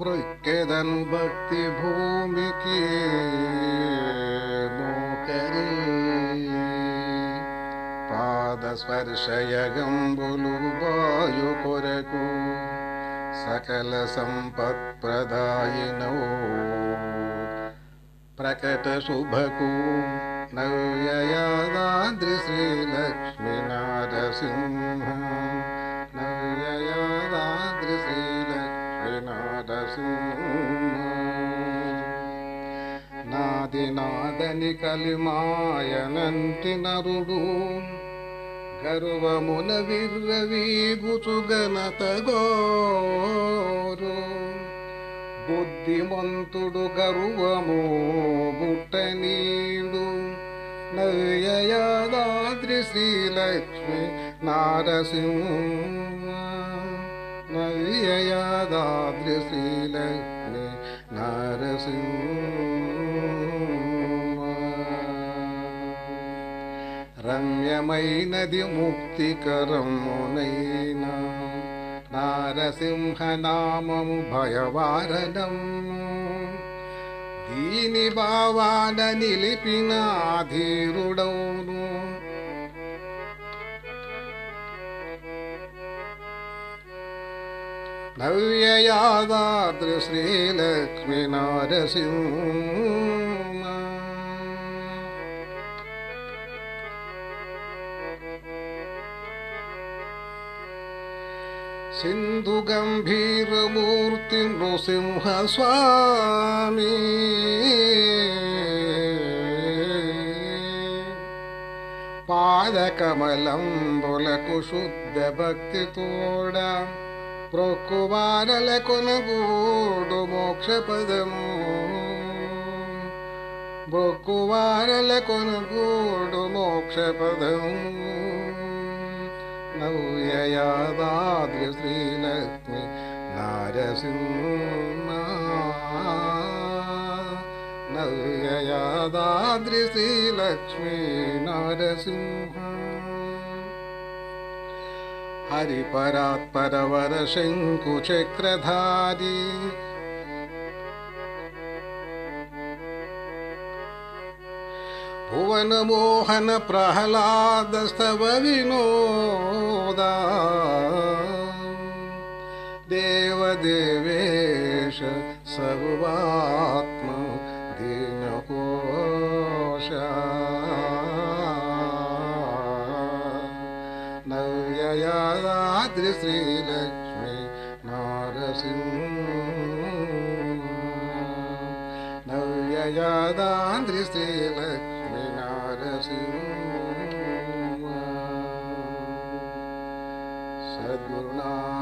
भक्ति भूमि के करे पादस्पर्शय गम्बुलु वायु कोरको सकलसम्पत्प्रदायिनौ प्रकटशुभको प्रकट शुभकु सिंह ఆదినాదని కలిమాయనంటినరుడు గర్వమున విర్రవీగుచుగనతగోరు బుద్ధిమంతుడు గర్వము గుట్టనీడు నయయాదాద్రి శ్రీలక్ష్మి నారసింహ నయయాదాద్రి శ్రీలక్ష్మి నారసింహ రమ్యమైనది ముక్తికరమునైనా నారసింహనామము భయవారణం దీని భావాన నిలిపిన ధీరుడౌను నవ్యయాదాద్రి శ్రీలక్ష్మీ నారసింహ सिन्धुगम्भीरमूर्ति नृसिंहस्वामी पादकमलम्बलकुशुद्धभक्तितोड मोक्षपदमू ब्रोकुवारलकुनुकोडु मोक्षपदम् नौ यया दादृश्रीलक्ष्मी नारसिं नौ यया दादृश्रीलक्ष्मी नारसिं हरिपरात्परवरशङ्कुचक्रधारी भुवन मोहन प्रहलाद भुवनमोहन प्रह्लादस्तव विनोदा देवदेवेश सर्वात्मा दीनकोश नव्ययाद्रिश्रीलक्ष्मी नारसिंह नव्ययादान्द्रिश्रीलक्ष्मी Sadhguru Nanak.